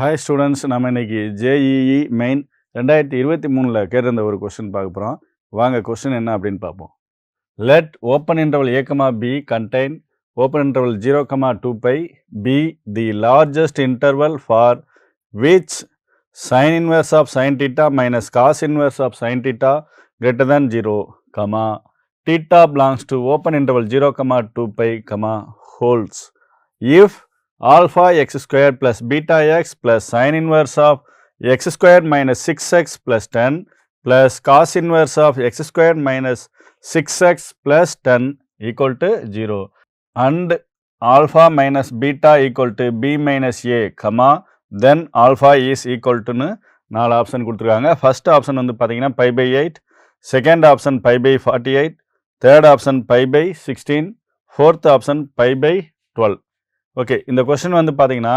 Hi students நம்ம இன்றைக்கி JEE main ரெண்டாயிரத்தி இருபத்தி மூணில் கேட்டிருந்த ஒரு கொஸ்டின் பார்க்க போகிறோம் வாங்க கொஸ்டின் என்ன அப்படின்னு பார்ப்போம். Let open interval a comma b contain open interval zero comma two pi be the largest interval for which sine inverse of sine theta minus cos inverse of sine theta greater than zero comma theta belongs to open interval zero comma two pi comma holds if alpha x square plus beta x plus sin inverse of x square minus 6x plus 10 plus cos inverse of x square minus 6x plus 10 equal to 0 and alpha minus beta equal to b minus a comma then alpha is equal to னு நாலு option கொடுத்துருக்காங்க first option வந்து பார்த்தீங்கன்னா pi by eight second option pi by forty eight third option pi by sixteen fourth option pi by twelve okay இந்த question வந்து பார்த்தீங்கன்னா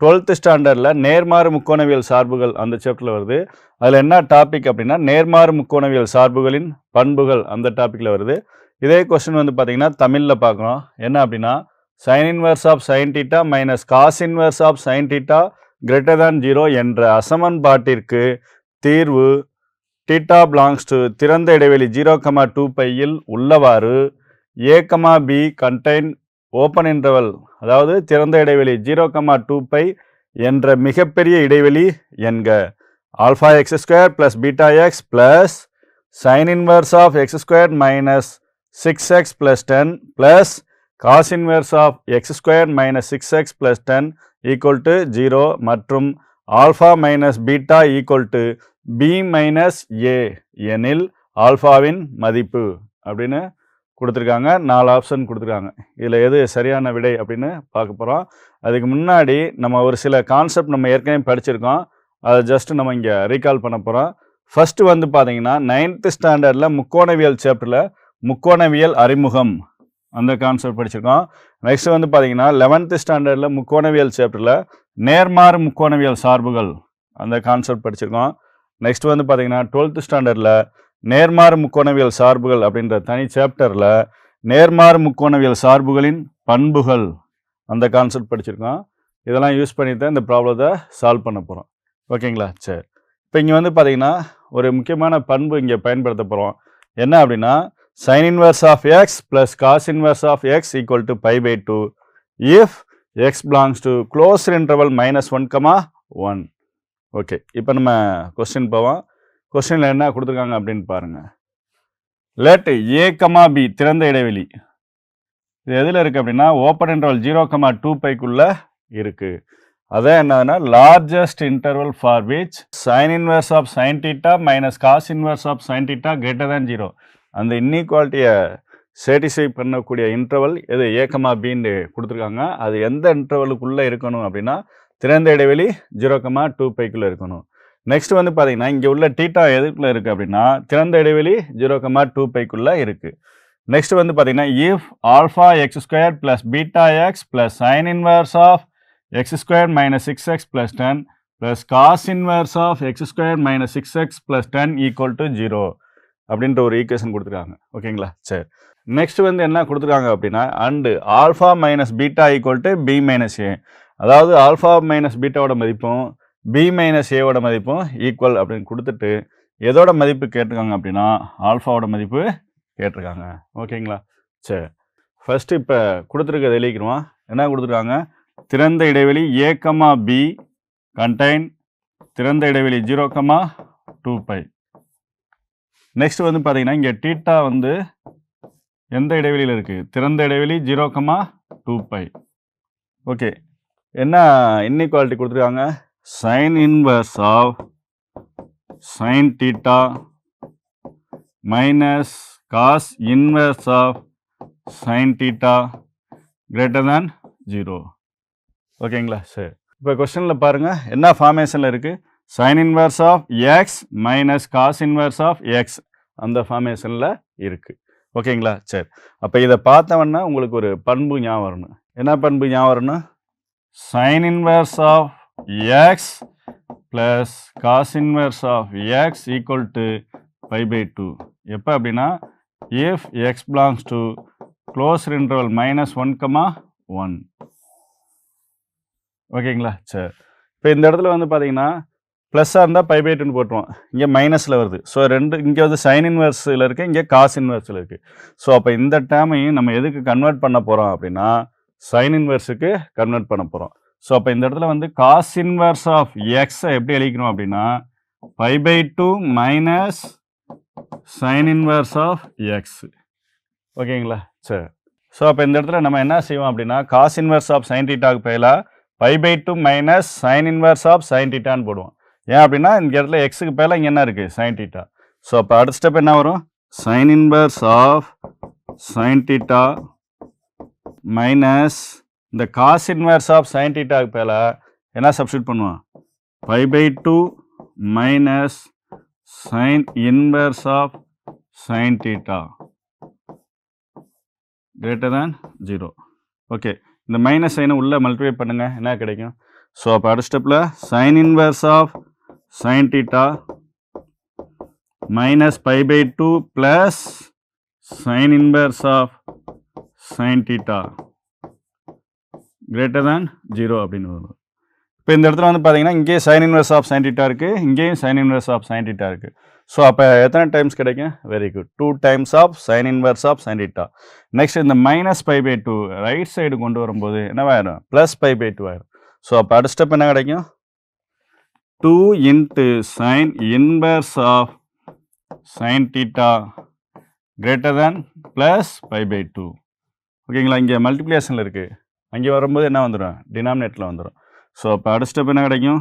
twelfth ஸ்டாண்டர்டில் நேர்மாறு முக்கோணவியல் சார்புகள் அந்த சாப்டரில் வருது. அதில் என்ன டாபிக் அப்படின்னா நேர்மாறு முக்கோணவியல் சார்புகளின் பண்புகள் அந்த டாப்பிக்கில் வருது. இதே கொஸ்டின் வந்து பார்த்தீங்கன்னா தமிழில் பார்க்குறோம் என்ன அப்படின்னா sine inverse of sine theta minus cos inverse of sine theta greater than zero என்ற அசமன்பாட்டிற்கு தீர்வு டீட்டா பிலாங்ஸ் டு திறந்த இடைவெளி ஜீரோ கமா டூ பையில் உள்ளவாறு a comma b contain open interval அதாவது திறந்த இடைவெளி ஜீரோ கமா டூ பை என்ற மிகப்பெரிய இடைவெளி என்க. Alpha x square plus beta x plus sine inverse of x square minus six x plus ten plus cos inverse of x square minus six x plus ten equal to zero மற்றும் alpha minus beta equal to b minus a எனில் ஆல்ஃபாவின் மதிப்பு. அப்படின்னு கொடுத்துருக்காங்க. நாலு option கொடுத்துருக்காங்க. இதில் எது சரியான விடை அப்படின்னு பார்க்க போகிறோம் அதுக்கு முன்னாடி நம்ம ஒரு சில கான்செப்ட் நம்ம ஏற்கனவே படிச்சிருக்கோம். அதை ஜஸ்ட்டு நம்ம இங்கே ரீகால் பண்ண போகிறோம் ஃபஸ்ட்டு வந்து பார்த்தீங்கன்னா நைன்த்து ஸ்டாண்டர்டில் முக்கோணவியல் சாப்டரில் முக்கோணவியல் அறிமுகம். அந்த கான்செப்ட் படிச்சிருக்கோம். நெக்ஸ்ட் வந்து பார்த்தீங்கன்னா லெவன்த்து ஸ்டாண்டர்டில் முக்கோணவியல் சாப்டரில் நேர்மாறு முக்கோணவியல் சார்புகள். அந்த கான்செப்ட் படிச்சிருக்கோம். நெக்ஸ்ட் வந்து பார்த்தீங்கன்னா டுவெல்த்து ஸ்டாண்டர்டில் நேர்மாறு முக்கோணவியல் சார்புகள் அப்படின்ற தனி சாப்டரில் நேர்மாறு முக்கோணவியல் சார்புகளின் பண்புகள் அந்த கான்செப்ட் படிச்சிருக்கோம். இதெல்லாம் யூஸ் பண்ணி தான் இந்த ப்ராப்ளத்தை சால்வ் பண்ண போகிறோம் ஓகேங்களா? சரி. இப்போ இங்கே வந்து பார்த்தீங்கன்னா ஒரு முக்கியமான பண்பு இங்கே பயன்படுத்த போகிறோம் என்ன அப்படின்னா sine inverse of x plus cos inverse of x equal to pi by two if x belongs to close interval minus one comma one okay இப்போ நம்ம கொஸ்டின் போவோம். கொஸ்டினில் என்ன கொடுத்துருக்காங்க அப்படின்னு பாருங்க. லெட் ஏ கமா பி திறந்த இடைவெளி. இது எதில் இருக்குது அப்படின்னா open interval zero comma two பைக்குள்ளே இருக்குது அதான் என்னதுன்னா largest interval for which sine inverse of sine theta minus cos inverse of sine theta greater than zero அந்த இன்இக்வாலிட்டியை சேட்டிஸ்ஃபை பண்ணக்கூடிய இன்டர்வல் எது ஏக்கமா பின்னு கொடுத்துருக்காங்க. அது எந்த இன்டர்வலுக்குள்ளே இருக்கணும் அப்படின்னா திறந்த இடைவெளி ஜீரோ கமா டூ பைக்குள்ளே இருக்கணும். நெக்ஸ்ட் வந்து பார்த்தீங்கன்னா இங்கே உள்ள டீட்டா எதுக்குள்ளே இருக்குது அப்படின்னா திறந்த இடைவெளி ஜீரோ கமா டூ பைக்குள்ளே இருக்குது நெக்ஸ்ட் வந்து பார்த்தீங்கன்னா if alpha x square plus beta x plus sine inverse of x square minus six x plus ten plus cos inverse of x square minus six x plus ten equal to zero அப்படின்ற ஒரு equation கொடுத்துருக்காங்க. ஓகேங்களா சரி. Next வந்து என்ன கொடுத்துருக்காங்க அப்படின்னா and alpha minus beta equal to b minus a அதாவது ஆல்ஃபா மைனஸ் பீட்டாவோட மதிப்பும் பி மைனஸ் ஏவோட மதிப்பும் ஈக்குவல் அப்படின்னு கொடுத்துட்டு எதோட மதிப்பு கேட்டிருக்காங்க அப்படின்னா ஆல்ஃபாவோட மதிப்பு கேட்டிருக்காங்க. ஓகேங்களா? சரி ஃபஸ்ட்டு இப்போ கொடுத்துருக்கத எழுதிக்கிறோம்? என்ன கொடுத்துருக்காங்க? திறந்த இடைவெளி ஏக்கமா பி கண்டைன் திறந்த இடைவெளி zero comma two pi next வந்து பார்த்தீங்கன்னா இங்கே டீட்டா வந்து எந்த இடைவெளியில் இருக்குது திறந்த இடைவெளி zero comma two pi okay என்ன இன்இக்வாலிட்டி கொடுத்துருக்காங்க? Sine inverse of sine theta minus cos inverse of sine theta greater than zero ஓகேங்களா சரி. இப்போ கொஸ்டினில் பாருங்கள் என்ன ஃபார்மேஷனில் இருக்குது sine inverse of x minus cos inverse of x அந்த ஃபார்மேஷனில் இருக்குது ஓகேங்களா சரி. அப்போ இதை பார்த்தவொன்னா உங்களுக்கு ஒரு பண்பு ஞாபகம் வரணும். என்ன பண்பு ஞாபகம் வரணும்? Sine inverse of x plus cos inverse of x equal to pi by two எப்போ அப்படின்னா if x belongs to close interval minus one comma one ஓகேங்களா சரி. இப்போ இந்த இடத்துல வந்து பார்த்தீங்கன்னா ப்ளஸ்ஸாக இருந்தால் பை பை டூன்னு போட்டுருவோம். இங்கே மைனஸில் வருது. ஸோ ரெண்டு இங்கே வந்து சைன் இன்வெர்ஸில் இருக்குது இங்கே காஸ் இன்வெர்ஸில் இருக்குது ஸோ அப்போ இந்த டேமையும் நம்ம எதுக்கு கன்வெர்ட் பண்ண போகிறோம் அப்படின்னா சைன் இன்வெர்ஸுக்கு கன்வெர்ட் பண்ண போகிறோம் ஸோ அப்போ இந்த இடத்துல வந்து காஸ் இன்வர்ஸ் ஆஃப் எக்ஸை எப்படி எழுதிக்கணும் அப்படின்னா pi by two minus sine inverse of x ஓகேங்களா சரி. ஸோ அப்போ இந்த இடத்துல நம்ம என்ன செய்வோம் அப்படின்னா காஸ் இன்வர்ஸ் ஆஃப் சைன் டீட்டாக்கு பதிலாக pi by two minus sine inverse of sine டீட்டான்னு போடுவோம். ஏன் அப்படின்னா இந்த இடத்துல எக்ஸுக்கு பதிலாக இங்கே என்ன இருக்குது சைன் டீட்டா ஸோ அப்போ அடுத்த ஸ்டெப் என்ன வரும்? Sine inverse of sine theta minus இந்த காஸ் இன்வெர்ஸ் ஆஃப் சைன் டீட்டாக்கு என்ன சப்ஸ்டியூட் பண்ணுவோம் five by two minus sine inverse of sine theta greater than zero okay இந்த மைனஸ் சைனை உள்ளே மல்டிப்ளை பண்ணுங்கள் என்ன கிடைக்கும்? ஸோ அப்போ அடுத்த ஸ்டெப்பில் sine inverse of sine theta minus pi by two plus sine inverse of sine theta greater than zero அப்படின்னு வரும். இப்போ இந்த இடத்துல வந்து பார்த்தீங்கன்னா இங்கே sine inverse of sine theta இருக்குது இங்கேயும் sine inverse of sine theta இருக்குது ஸோ அப்போ எத்தனை டைம்ஸ் கிடைக்கும்? Very good two times of sine inverse of sine theta next இந்த minus pi by two right side கொண்டு வரும்போது என்னவாயிரும் ப்ளஸ் பை பை டூ ஆயிரும். ஸோ அப்போ அடுத்த ஸ்டெப் என்ன கிடைக்கும்? Two into sine inverse of sine theta greater than plus pi by two ஓகேங்களா இங்கே மல்டிப்ளிகேஷனில் இருக்குது அங்கே வரும்போது என்ன வந்துடும்? டினாமினேட்டில் வந்துடும். ஸோ அப்போ அடுத்த ஸ்டெப் என்ன கிடைக்கும்?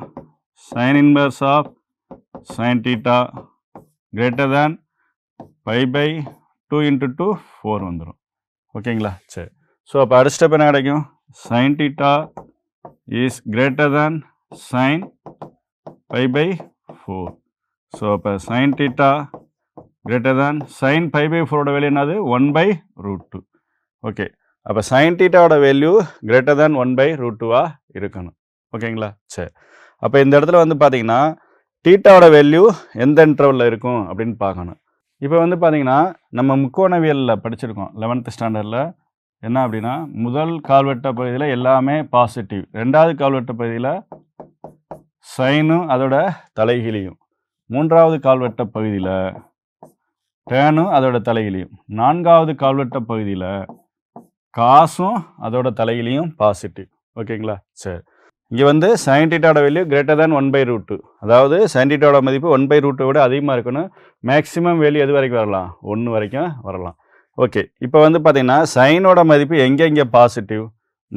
Sine inverse of sine theta greater than pi by two into two four வந்துடும். ஓகேங்களா சரி. ஸோ அப்போ அடுத்த ஸ்டெப் என்ன கிடைக்கும்? Sine theta is greater than sine pi by four so அப்போ sine theta greater than sine pi by ஃபோரோட value என்னது? One by root two okay அப்போ sine டீட்டாவோட value greater than one by root டூவாக இருக்கணும். ஓகேங்களா? சரி. அப்போ இந்த இடத்துல வந்து பார்த்தீங்கன்னா டீட்டாவோட வேல்யூ எந்த இன்டர்வலில் இருக்கும் அப்படின்னு பார்க்கணும். இப்போ வந்து பார்த்தீங்கன்னா நம்ம முக்கோணவியலில் படிச்சிருக்கோம் லெவன்த்து ஸ்டாண்டர்டில் என்ன அப்படின்னா முதல் கால்வெட்ட பகுதியில் எல்லாமே பாசிட்டிவ் ரெண்டாவது கால்வெட்ட பகுதியில் சைனும் அதோட தலைகிலியும் மூன்றாவது கால்வெட்ட பகுதியில் டேனும் அதோட தலைகிலியும் நான்காவது கால்வெட்ட பகுதியில் காசும் அதோட தலையிலையும் பாசிட்டிவ் ஓகேங்களா? சரி. இங்கே வந்து சயின்டிட்டோட value greater than one by root two அதாவது சயின்டிட்டோட மதிப்பு ஒன் பை ரூட்டை விட அதிகமாக இருக்கணும். மேக்ஸிமம் வேல்யூ எது வரைக்கும் வரலாம்? ஒன்று வரைக்கும் வரலாம். ஓகே. இப்போ வந்து பார்த்தீங்கன்னா சைனோட மதிப்பு எங்கெங்கே பாசிட்டிவ்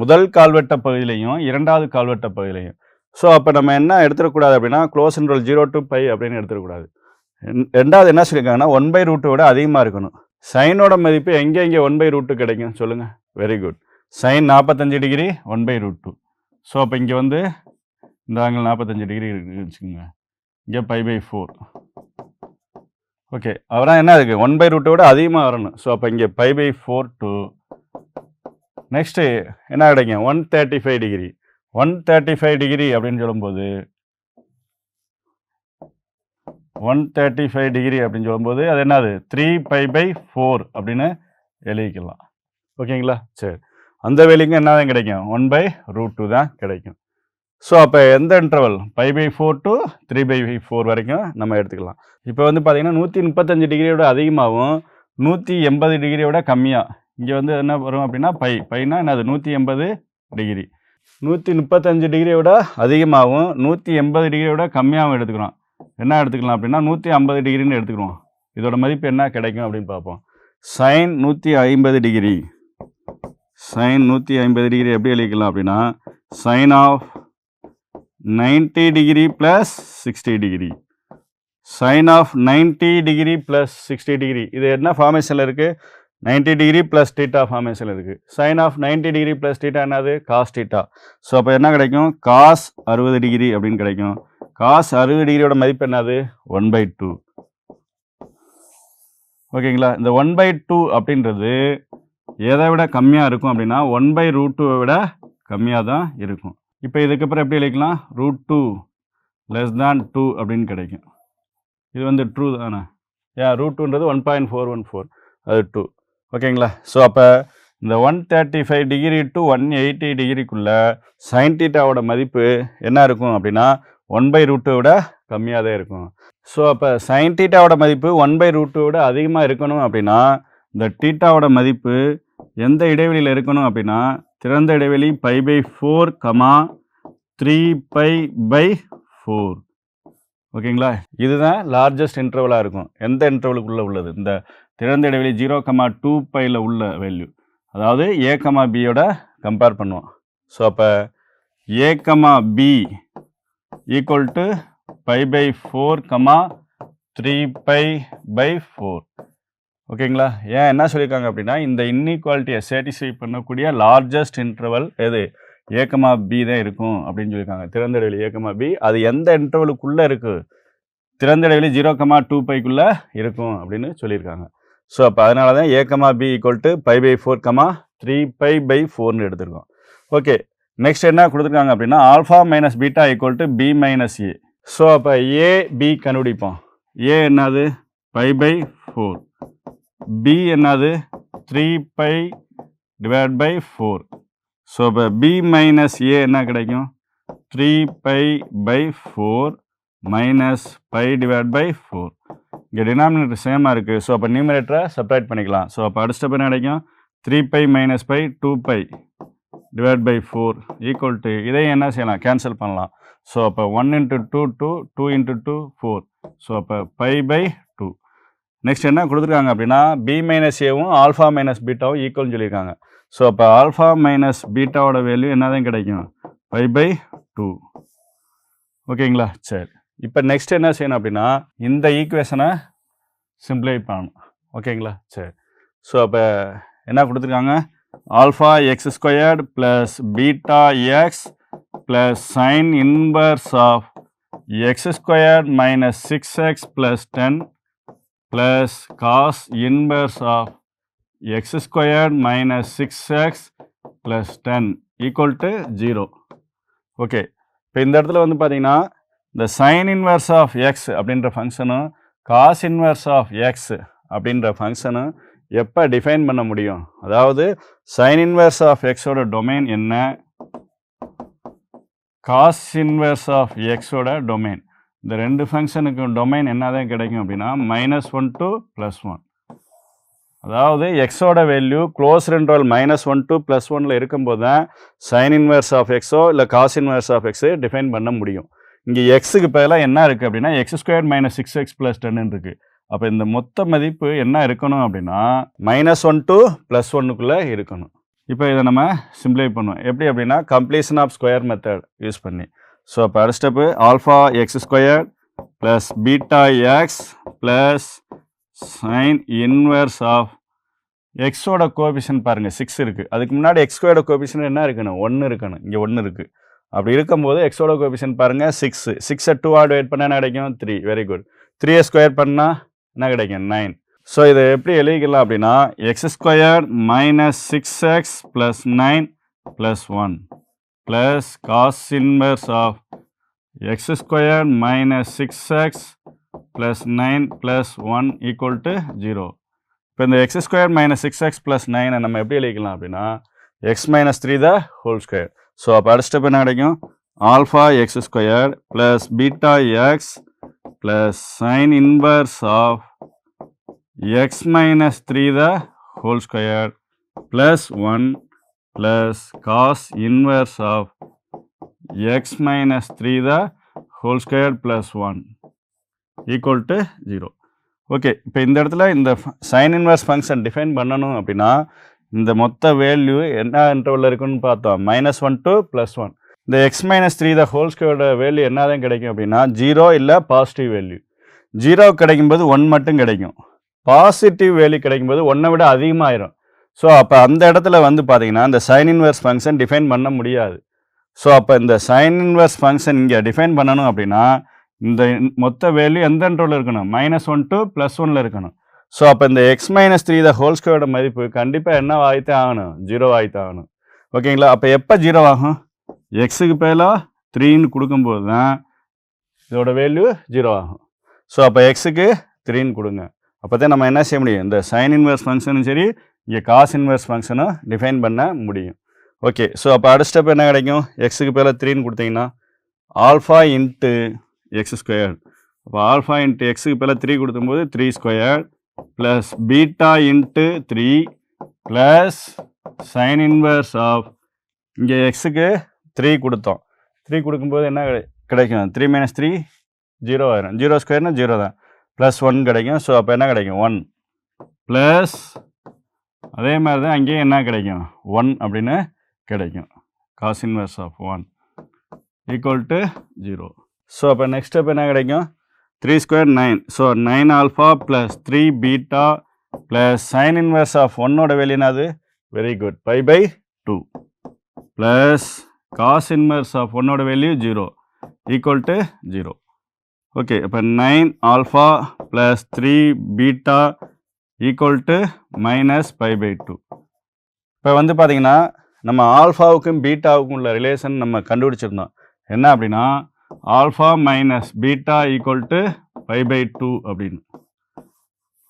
முதல் கால்வெட்ட பகுதியிலையும் இரண்டாவது கால்வெட்ட பகுதியிலையும். ஸோ அப்போ நம்ம என்ன எடுத்துடக்கூடாது அப்படின்னா close interval zero to pi அப்படின்னு எடுத்துடக்கூடாது. ரெண்டாவது என்ன சொல்லியிருக்காங்கன்னா ஒன் பை ரூட்டை விட அதிகமாக இருக்கணும். சைனோட மதிப்பு எங்கே எங்கே ஒன் பை ரூட்டு கிடைக்கும்? சொல்லுங்கள் வெரி குட் சைன் நாற்பத்தஞ்சு degree one by root two so அப்போ இங்கே வந்து இந்த ஆங்கிள் நாற்பத்தஞ்சு டிகிரி இருக்குன்னு வச்சுக்கோங்க. இங்கே பை பை ஃபோர் ஓகே அவராக என்ன இருக்குது ஒன் பை ரூட்டை விட அதிகமாக வரணும். ஸோ அப்போ இங்கே pi by four to next என்ன கிடைக்கும் one thirty five degree one thirty five degree அப்படின்னு சொல்லும்போது ஒன் தேர்ட்டி ஃபைவ் டிகிரி அப்படின்னு சொல்லும்போது அது என்னது? த்ரீ பை பை ஃபோர் அப்படின்னு எழுதிக்கலாம். ஓகேங்களா? சரி. அந்த வேலைக்கும் என்ன தான் கிடைக்கும்? ஒன் பை ரூட் டூ தான் கிடைக்கும். ஸோ அப்போ எந்த interval pi by four to three pi by வரைக்கும் நம்ம எடுத்துக்கலாம். இப்போ வந்து பார்த்தீங்கன்னா நூற்றி முப்பத்தஞ்சு டிகிரியோட அதிகமாகவும் நூற்றி எண்பது டிகிரியோட கம்மியாக இங்கே வந்து என்ன வரும் அப்படின்னா பை பைனா என்னது? நூற்றி எண்பது டிகிரி நூற்றி முப்பத்தஞ்சு டிகிரியோட அதிகமாகவும் நூற்றி எண்பது டிகிரியோட கம்மியாகவும் எடுத்துக்கிறோம். என்ன எடுத்துக்கலாம் அப்படின்னா நூற்றி ஐம்பது டிகிரின்னு எடுத்துக்கிறோம். இதோட மதிப்பு என்ன கிடைக்கும் அப்படின்னு பார்ப்போம். சைன் நூற்றி ஐம்பது டிகிரி சைன் நூற்றி ஐம்பது டிகிரி எப்படி எழுதிக்கலாம் அப்படின்னா sine of ninety degree plus sixty degree. Sine of ninety degree plus sixty degree. இது என்ன ஃபார்மேஷனில் இருக்குது நைன்டி டிகிரி ப்ளஸ் டீட்டா ஃபார்மேஷனில் இருக்குது sine of ninety degree plus theta என்னது? காஸ் டீட்டா ஸோ அப்போ என்ன கிடைக்கும்? காஸ் அறுபது டிகிரி அப்படின்னு கிடைக்கும். காஸ் அறுபது டிகிரியோட மதிப்பு என்னது? ஒன் பை டூ ஓகேங்களா? இந்த ஒன் பை டூ அப்படின்றது எதை விட கம்மியாக இருக்கும் அப்படின்னா ஒன் பை ரூட் டூவை விட கம்மியாக தான் இருக்கும். இப்போ இதுக்கப்புறம் எப்படி எழுதிக்கலாம்? Root two less than two அப்படின்னு கிடைக்கும். இது வந்து ட்ரூ தானே? ஏன் root டூன்றது one point four one four அது டூ ஓகேங்களா ஸோ அப்போ இந்த one thirty five degree to one eighty டிகிரிக்குள்ளே சயின்டிட்டாவோட மதிப்பு என்ன இருக்கும் அப்படின்னா ஒன் பை ரூட்டை விட கம்மியாக தான் இருக்கும். ஸோ அப்போ சயின்டிட்டாவோட மதிப்பு ஒன் பை ரூட்டை விட அதிகமாக இருக்கணும் அப்படின்னா இந்த டீட்டாவோட மதிப்பு எந்த இடைவெளியில் இருக்கணும் அப்படின்னா திறந்த இடைவெளி pi by four comma three pi by four ஓகேங்களா? இதுதான் லார்ஜஸ்ட் இன்டர்வலாக இருக்கும். எந்த இன்டர்வலுக்குள்ளே உள்ளது? இந்த திறந்த இடைவெளி ஜீரோ கமா டூ பையில் உள்ள வேல்யூ அதாவது ஏ கமா பியோட கம்பேர் பண்ணுவோம். ஸோ அப்போ A comma B equal to pi by four comma three pi by four ஓகேங்களா? ஏன் என்ன சொல்லியிருக்காங்க அப்படின்னா இந்த இன்இக்வாலிட்டியை சேட்டிஸ்ஃபை பண்ணக்கூடிய லார்ஜஸ்ட் இன்டர்வல் எது? ஏக்கமா பி தான் இருக்கும் அப்படின்னு சொல்லியிருக்காங்க திறந்தடவில் ஏக்கமா பி அது எந்த இன்டர்வலுக்குள்ளே இருக்குது திறந்த ஜீரோ கமா டூ பைக்குள்ளே இருக்கும் அப்படின்னு சொல்லியிருக்காங்க ஸோ அப்போ அதனால தான் a comma b equal to pi by four comma three pi by ஃபோர்னு எடுத்திருக்கோம். ஓகே நெக்ஸ்ட் என்ன கொடுத்துருக்காங்க அப்படின்னா alpha minus beta equal to b minus a so அப்போ ஏ பி கண்டுபிடிப்போம். ஏ என்னது? பை பை ஃபோர் பி என்னது? Three pi divide by four so இப்போ பி மைனஸ் ஏ என்ன கிடைக்கும்? Three pi by four minus pi divide by four இங்கே denominator சேமாக இருக்குது ஸோ அப்போ நியூமரேட்டரை செப்பரேட் பண்ணிக்கலாம். ஸோ அப்போ அடுத்த ஸ்டெப் என்ன கிடைக்கும்? Three pi minus pi two pi divide by four equal to இதையும் என்ன செய்யலாம்? கேன்சல் பண்ணலாம். ஸோ அப்போ one into two two two into two four so அப்போ பை பை நெக்ஸ்ட் என்ன கொடுத்துருக்காங்க அப்படின்னா பி மைனஸ் ஏவும் ஆல்ஃபா மைனஸ் பீட்டாவும் ஈக்குவல்னு சொல்லியிருக்காங்க. ஸோ அப்போ ஆல்ஃபா மைனஸ் பீட்டாவோட வேல்யூ என்னதான் கிடைக்கும்? ஃபைவ் பை டூ ஓகேங்களா சரி. இப்போ நெக்ஸ்ட் என்ன செய்யணும் அப்படின்னா இந்த ஈக்குவேஷனை சிம்பிளை பண்ணணும். ஓகேங்களா சரி. ஸோ அப்போ என்ன கொடுத்துருக்காங்க? Alpha x squared plus beta x plus sine inverse of x squared minus six x plus ten plus cos inverse of x squared minus six x plus ten equal to zero okay இப்போ இந்த இடத்துல வந்து பார்த்தீங்கன்னா இந்த sine inverse of X அப்படின்ற ஃபங்க்ஷனும் cos inverse of X அப்படின்ற ஃபங்க்ஷனும் எப்போ டிஃபைன் பண்ண முடியும்? அதாவது சைன் இன்வெர்ஸ் ஆஃப் எக்ஸோட டொமைன் என்ன? காஸ் இன்வெர்ஸ் ஆஃப் எக்ஸோட டொமைன் இந்த ரெண்டு ஃபங்க்ஷனுக்கு டொமைன் என்னதான் கிடைக்கும் அப்படின்னா minus one to plus one அதாவது எக்ஸோட value close ரெண்டோல் minus one to plus ஒனில் இருக்கும்போது தான் சைன் இன்வெர்ஸ் ஆஃப் எக்ஸோ இல்லை cos inverse of x define பண்ண முடியும். இங்கே எக்ஸுக்கு பதிலாக என்ன இருக்குது அப்படின்னா x square minus six X plus டென்னு இருக்குது அப்போ இந்த மொத்த மதிப்பு என்ன இருக்கணும் அப்படின்னா மைனஸ் ஒன் டு ப்ளஸ் ஒன்னுக்குள்ளே இருக்கணும். இப்போ இதை நம்ம சிம்ப்ளை பண்ணுவோம். எப்படி அப்படின்னா completion of square method use பண்ணி. ஸோ அப்போ அடுத்த step alpha x square plus beta x plus sine inverse of எக்ஸோட கோபிஷன் பாருங்கள் சிக்ஸ் இருக்குது அதுக்கு முன்னாடி எக்ஸ்கோட கோபிஷன் என்ன இருக்கணும்? ஒன்று இருக்கணும். இங்கே ஒன்று இருக்குது அப்படி இருக்கும்போது எக்ஸோட கோபிஷன் பாருங்கள் சிக்ஸ் சிக்ஸை டூ ஆட் வெயிட் பண்ணால் என்ன கிடைக்கும்? த்ரீ வெரி குட் த்ரீயை ஸ்கொயர் பண்ணால் என்ன கிடைக்கும்? நைன் ஸோ இதை எப்படி எழுதிக்கலாம் அப்படின்னா x square minus six x plus nine plus one plus cos inverse of x square minus six x plus nine plus one equal to zero இப்போ இந்த x square minus six x plus நைனை நம்ம எப்படி எழுதிக்கலாம் அப்படின்னா x minus three the whole square so அப்போ அடுத்த step என்ன கிடைக்கும்? Alpha x square plus beta x plus sine inverse of x minus three the whole square plus one plus cos inverse of x minus three the whole square plus one equal to zero okay இப்போ இந்த இடத்துல இந்த sine inverse function define பண்ணணும் அப்படின்னா இந்த மொத்த value என்ன இன்டர்வலில் இருக்குன்னு பார்த்தோம். Minus one to plus one இந்த x minus three the whole ஸ்கொயரோட வேல்யூ என்ன தான் கிடைக்கும் அப்படின்னா ஜீரோ இல்லை பாசிட்டிவ் வேல்யூ ஜீரோ கிடைக்கும்போது ஒன் மட்டும் கிடைக்கும். பாசிட்டிவ் வேல்யூ கிடைக்கும்போது ஒன்றை விட அதிகமாகிடும் ஸோ அப்போ அந்த இடத்துல வந்து பார்த்தீங்கன்னா இந்த சைன் இன்வர்ஸ் ஃபங்க்ஷன் டிஃபைன் பண்ண முடியாது. ஸோ அப்போ இந்த சைன் இன்வர்ஸ் ஃபங்க்ஷன் இங்கே டிஃபைன் பண்ணணும் அப்படின்னா இந்த மொத்த வேல்யூ எந்த இன்டர்வலில் இருக்கணும்? மைனஸ் ஒன் டு ப்ளஸ் ஒனில் இருக்கணும். ஸோ அப்போ இந்த x minus three the whole ஸ்கொயரோட மதிப்பு கண்டிப்பாக என்ன ஆகித்தே ஆகணும்? ஜீரோ ஆகித்தே ஆகணும். ஓகேங்களா அப்போ எப்போ ஜீரோ ஆகும்? எக்ஸுக்கு பதிலாக த்ரீன்னு கொடுக்கும்போது தான் இதோட வேல்யூ ஜீரோ ஆகும். ஸோ அப்போ எக்ஸுக்கு த்ரீன்னு கொடுங்க. அப்போ தான் நம்ம என்ன செய்ய முடியும்? இந்த சைன் இன்வர்ஸ் ஃபங்க்ஷனும் சரி இங்கே காஸ் இன்வெர்ஸ் ஃபங்க்ஷனும் டிஃபைன் பண்ண முடியும். ஓகே ஸோ அப்போ அடுத்த ஸ்டெப் என்ன கிடைக்கும்? எக்ஸுக்கு பேர் த்ரீன்னு கொடுத்தீங்கன்னா ஆல்ஃபா இன்ட்டு எக்ஸ் ஸ்கொயர் அப்போ ஆல்ஃபா இன்ட்டு எக்ஸுக்கு பேர் த்ரீ கொடுக்கும்போது three square plus beta into three plus sine inverse of இங்கே எக்ஸுக்கு த்ரீ கொடுத்தோம். த்ரீ கொடுக்கும்போது என்ன கிடைக்கும்? த்ரீ மைனஸ் த்ரீ ஜீரோ ஆயிரும். ஜீரோ ஸ்கொயர்னா ஜீரோ தான். ப்ளஸ் ஒன் கிடைக்கும். ஸோ அப்போ என்ன கிடைக்கும்? ஒன் ப்ளஸ் அதே மாதிரி தான் அங்கேயும் என்ன கிடைக்கும்? ஒன் அப்படின்னு கிடைக்கும். Cos inverse of one equal to zero so அப்போ நெக்ஸ்ட் ஸ்டெப் என்ன கிடைக்கும்? Three square nine so nine alpha plus three beta plus sine inverse of ஒன்னோட வெளியினாது very good pi by two plus cos inverse of ஒன்னோட value zero equal to zero okay இப்போ nine alpha plus three beta equal to minus pi by two இப்போ வந்து பார்த்தீங்கன்னா நம்ம ஆல்ஃபாவுக்கும் பீட்டாவுக்கும் உள்ள relation நம்ம கண்டுபிடிச்சிருந்தோம். என்ன அப்படின்னா alpha minus beta equal to pi by two அப்படின்னு.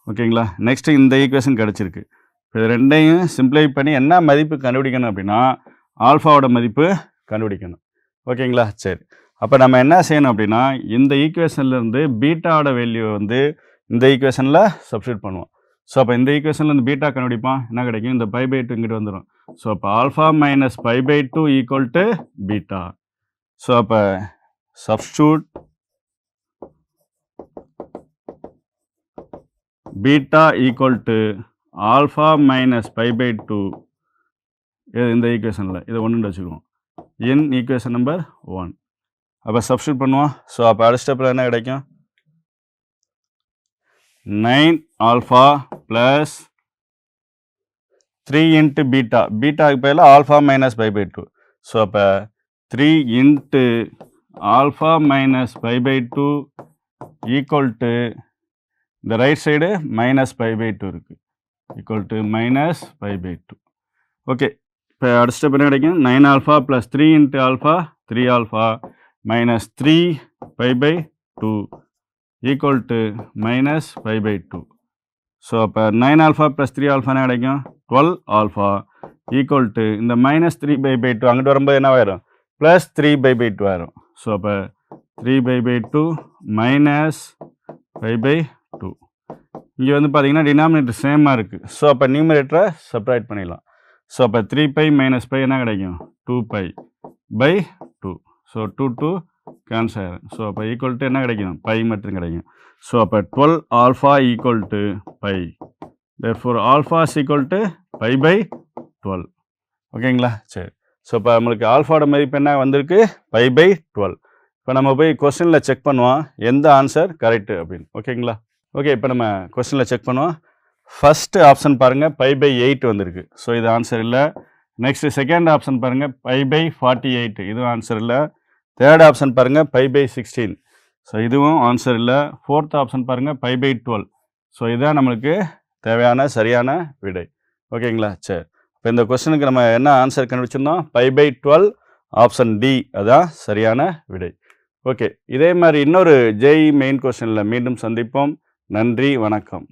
ஓகேங்களா நெக்ஸ்ட்டு இந்த ஈக்குவேஷன் கிடச்சிருக்கு. இது ரெண்டையும் சிம்ப்ளை பண்ணி என்ன மதிப்பு கண்டுபிடிக்கணும் அப்படின்னா ஆல்ஃபாவோட மதிப்பு கண்டுபிடிக்கணும். ஓகேங்களா சரி. அப்போ நம்ம என்ன செய்யணும் அப்படின்னா இந்த ஈக்குவேஷன்லேருந்து பீட்டாவோட வேல்யூ வந்து இந்த ஈக்குவேஷனில் சப்ஸ்டியூட் பண்ணுவோம். ஸோ அப்போ இந்த ஈக்குவேஷன்லேருந்து பீட்டா கண்டுபிடிப்பான் என்ன கிடைக்கும்? இந்த பை பை டூ இங்கிட்டு வந்துடும் ஸோ அப்போ alpha minus pi by two equal to beta so அப்போ substitute beta equal to alpha minus pi by two இந்த ஈக்குவேஷனில் இதை ஒன்று வச்சுக்குவோம். இன் ஈக்குவேஷன் நம்பர் ஒன் அப்போ சப்ஸ்டியூட் பண்ணுவோம். ஸோ அப்போ அடுத்த ஸ்டெப்பில் என்ன கிடைக்கும்? Nine alpha plus three into beta. பீட்டாக்கு பதிலாக alpha minus pi by two. So அப்போ three into alpha minus pi by two equal to இந்த right side minus pi by two இருக்குது equal to minus pi by two. Okay இப்போ அடுத்த step என்ன கிடைக்கும்? Nine alpha plus three into alpha three alpha minus three pi by two. Equal to minus five pi by two so nine alpha plus three alpha என்ன கிடைக்கும்? Twelve alpha equal to இந்த minus three pi by two அங்கிட்டு வரும்போது என்ன ஆயிரும்? Plus three pi by two ஆயிரும். So அப்போ three pi by two minus five pi by இங்கே வந்து பார்த்தீங்கன்னா டினாமினேட்டர் சேமாக இருக்குது ஸோ அப்போ நியூமரேட்டரை செப்பரேட் பண்ணிடலாம். ஸோ அப்போ த்ரீ பை மைனஸ் பை என்ன கிடைக்கும்? Two pi by two so two two cancel so அப்போ ஈக்குவல் டு என்ன கிடைக்கும் பை மட்டும் கிடைக்கும். ஸோ அப்போ twelve alpha equal to pi therefore alpha equal to pi by twelve ஓகேங்களா சரி. ஸோ இப்போ நம்மளுக்கு ஆல்ஃபாவோட மதிப்பு என்ன வந்திருக்கு? பை பை டுவெல் இப்போ நம்ம போய் கொஸ்டினில் செக் பண்ணுவோம். எந்த ஆன்சர் கரெக்டு அப்படின்னு. ஓகேங்களா ஓகே இப்போ நம்ம கொஸ்டினில் செக் பண்ணுவோம். ஃபஸ்ட்டு ஆப்ஷன் பாருங்கள் பை பை எயிட் வந்திருக்கு. ஸோ இது ஆன்சர் இல்லை. நெக்ஸ்ட்டு செகண்ட் ஆப்ஷன் பாருங்கள் பை பை ஃபார்ட்டி எயிட் இதுவும் ஆன்சர் இல்லை. தேர்ட் ஆப்ஷன் பாருங்கள் பை பை சிக்ஸ்டீன் ஸோ இதுவும் ஆன்சர் இல்லை. ஃபோர்த் ஆப்ஷன் பாருங்கள் பை பை டுவெல் ஸோ இதுதான் நம்மளுக்கு தேவையான சரியான விடை. ஓகேங்களா சரி. இப்போ இந்த கொஸ்டினுக்கு நம்ம என்ன answer கண்டுபிடிச்சிருந்தோம்? Pi by twelve option D அதான் சரியான விடை. ஓகே இதே மாதிரி இன்னொரு ஜெய் மெயின் கொஸ்டினில் மீண்டும் சந்திப்போம். நன்றி வணக்கம்.